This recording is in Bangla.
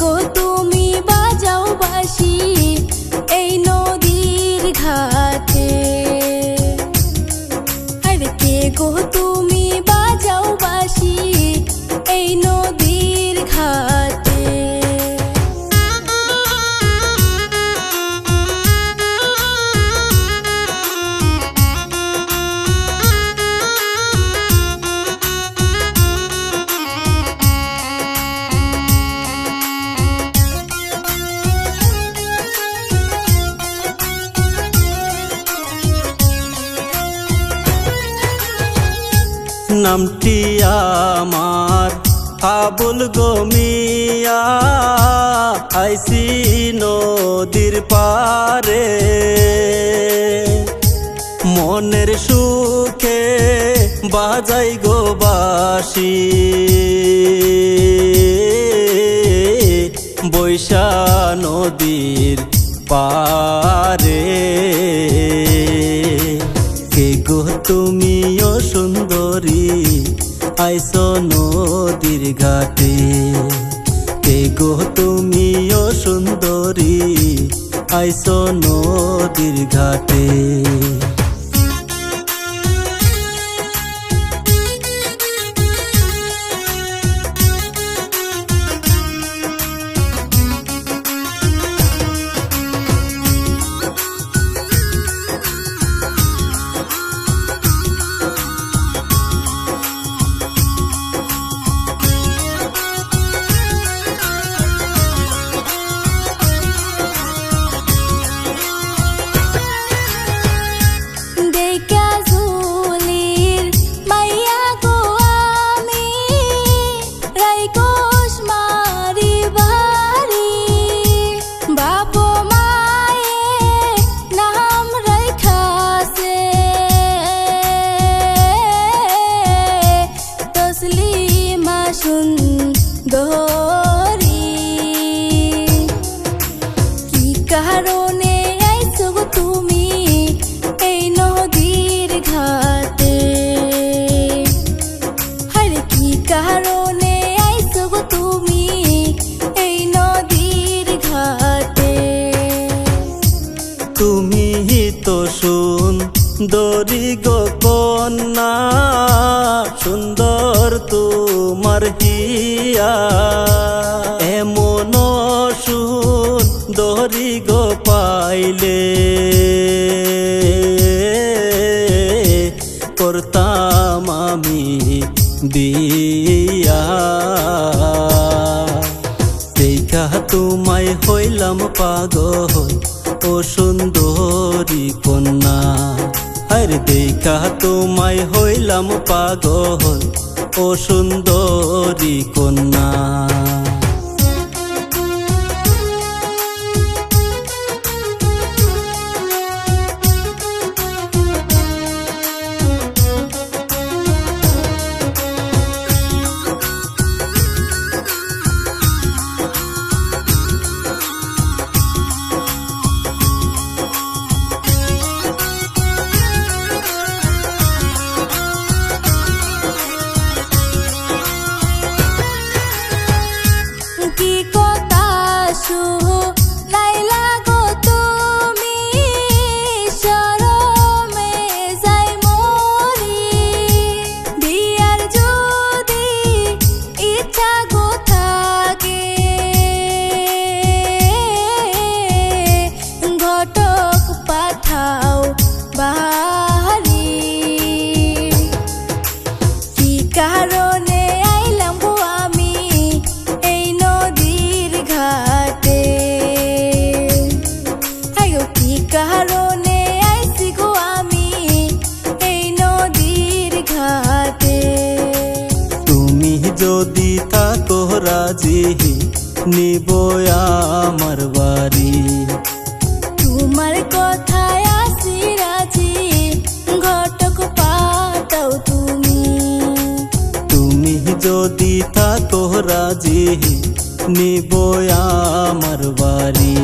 গো তুমি বাজাও বাসি এই নদীর ঘাটে। আরে কে গো তুমি নামটি আমার। আবুল গমিয়া আইসি নদীর পারে। মনের সুখে বাজাই গো বাসি। বৈশা নদীর পারে। কে গো তুমিও সুন্দরী আইস নদীর ঘাটে কে গো তুমিও সুন্দরী। আইস নদীর ঘাটে সুন্দরী গো কন্যা, সুন্দর তোমার হিয়া। এমন সুন্দরী গো পাইলে করতাম আমি বিয়া দেখা তোমায় হইলাম পাগল ও সুন্দরী কন্যা। আরে দেখা তোমায় হইলাম পাগল ও সুন্দরী কন্যা। কারণে আইলাম আমি এই নদীর ঘাটে। আয়ো কি কারণে আইছি গো আমি এই নদীর ঘাটে? তুমি যদি থাকো রাজি, নিব থাকো রাজি নিব আমার বাড়ি।